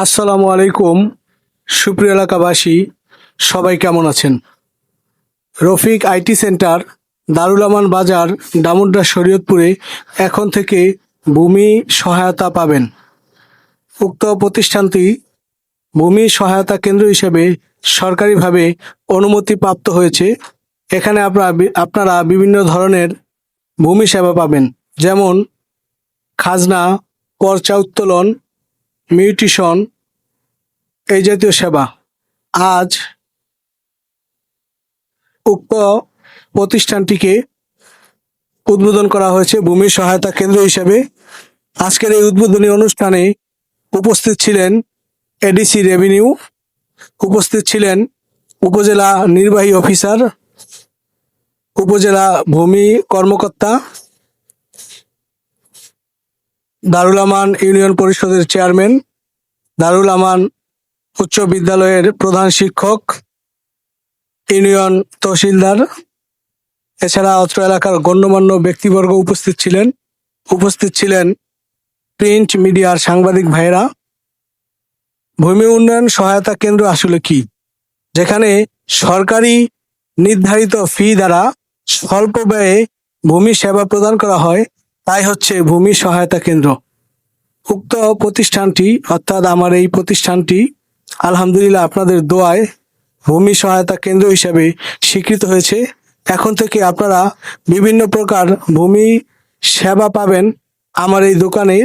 আসসালামু আলাইকুম, সুপ্রিয় এলাকাবাসী, সবাই কেমন আছেন? রফিক আইটি সেন্টার, দারুল আমান বাজার ডামুড্ডা শরীয়তপুরে এখন থেকে ভূমি সহায়তা পাবেন। উক্ত প্রতিষ্ঠানটি ভূমি সহায়তা কেন্দ্র হিসেবে সরকারিভাবে অনুমতিপ্রাপ্ত হয়েছে। এখানে আপনারা আপনারা বিভিন্ন ধরনের ভূমি সেবা পাবেন। যেমন, খাজনা, পর্চা উত্তোলন মিউটিশন, এই জাতীয় সেবা। আজ উক্ত প্রতিষ্ঠানটিকে উদ্বোধন করা হয়েছে ভূমি সহায়তা কেন্দ্র হিসেবে। আজকের এই উদ্বোধনী অনুষ্ঠানে উপস্থিত ছিলেন এডিসি রেভিনিউ উপস্থিত ছিলেন উপজেলা নির্বাহী অফিসার, উপজেলা ভূমি কর্মকর্তা দারুলামান ইউনিয়ন পরিষদের চেয়ারম্যান দারুল আমান উচ্চ বিদ্যালয়ের প্রধান শিক্ষক, ইউনিয়ন তহসিলদার। এছাড়া অত্র এলাকার গণ্যমান্য ব্যক্তিবর্গ উপস্থিত ছিলেন। উপস্থিত ছিলেন প্রিন্ট মিডিয়ার সাংবাদিক ভাইয়েরা। ভূমি উন্নয়ন সহায়তা কেন্দ্র আসলে কি? যেখানে সরকারি নির্ধারিত ফি দ্বারা স্বল্প ব্যয়ে ভূমি সেবা প্রদান করা হয়, তাই হচ্ছে ভূমি সহায়তা কেন্দ্র। উক্ত প্রতিষ্ঠানটি, অর্থাৎ আমার এই প্রতিষ্ঠানটি, আলহামদুলিল্লাহ আপনাদের দোয়ায় ভূমি সহায়তা কেন্দ্র হিসাবে স্বীকৃত হয়েছে। এখন থেকে আপনারা বিভিন্ন প্রকার ভূমি সেবা পাবেন আমার এই দোকানে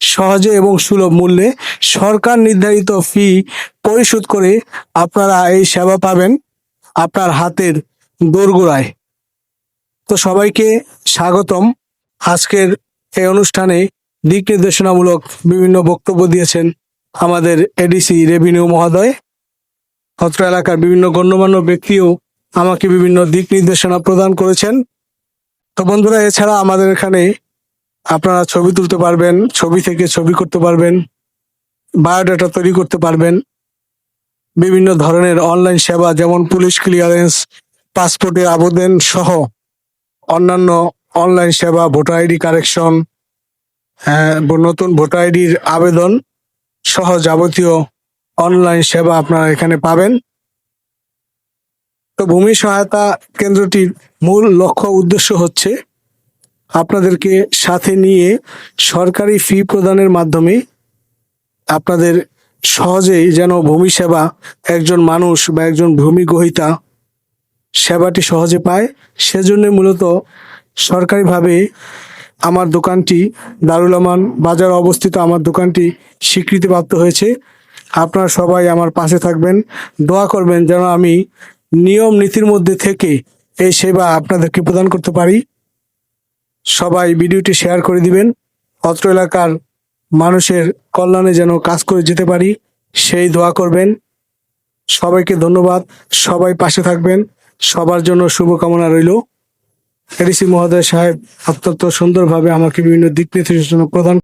সহজে এবং সুলভ মূল্যে। সরকার নির্ধারিত ফি পরিশোধ করে আপনারা এই সেবা পাবেন আপনার হাতের দোরগোড়ায়। তো সবাইকে স্বাগতম। আজকের এই অনুষ্ঠানে দিক নির্দেশনামূলক বিভিন্ন বক্তব্য দিয়েছেন আমাদের এডিসি রেভিনিউ মহোদয়। অত্র এলাকার বিভিন্ন গণ্যমান্য ব্যক্তিও আমাকে বিভিন্ন দিক নির্দেশনা প্রদান করেছেন। তো বন্ধুরা, এছাড়া আমাদের এখানে আপনারা ছবি তুলতে পারবেন, ছবি থেকে ছবি করতে পারবেন, বায়োডাটা তৈরি করতে পারবেন। বিভিন্ন ধরনের অনলাইন সেবা যেমন পুলিশ ক্লিয়ারেন্স, পাসপোর্টের আবেদন সহ অন্যান্য অনলাইন সেবা, ভোটার আইডি কারেকশন নতুন ভোটার আইডির আবেদন সহ যাবতীয় অনলাইন সেবা আপনারা এখানে পাবেন। তো ভূমি সহায়তা কেন্দ্রটির মূল লক্ষ্য উদ্দেশ্য হচ্ছে আপনাদেরকে সাথে নিয়ে সরকারি ফি প্রদানের মাধ্যমে আপনাদের সহজেই যেন ভূমি সেবা একজন মানুষ বা একজন ভূমি গ্রহীতা সেবাটি সহজে পায়। সেজন্য মূলত সরকারিভাবে আমার দোকানটি দারুল আমান বাজার অবস্থিত আমার দোকানটি স্বীকৃতিপ্রাপ্ত হয়েছে। আপনারা সবাই আমার পাশে থাকবেন। দোয়া করবেন যেন আমি নিয়ম নীতির মধ্যে থেকে এই সেবা আপনাদেরকে প্রদান করতে পারি। সবাই ভিডিওটি শেয়ার করে দিবেন। অত্র এলাকার মানুষের কল্যাণে যেন কাজ করে যেতে পারি, সেই দোয়া করবেন। সবাইকে ধন্যবাদ। সবাই পাশে থাকবেন। সবার জন্য শুভকামনা রইল। এডিসি মহোদয় সাহেব অত্যন্ত সুন্দরভাবে আমাকে বিভিন্ন দিক নির্দেশনা প্রদান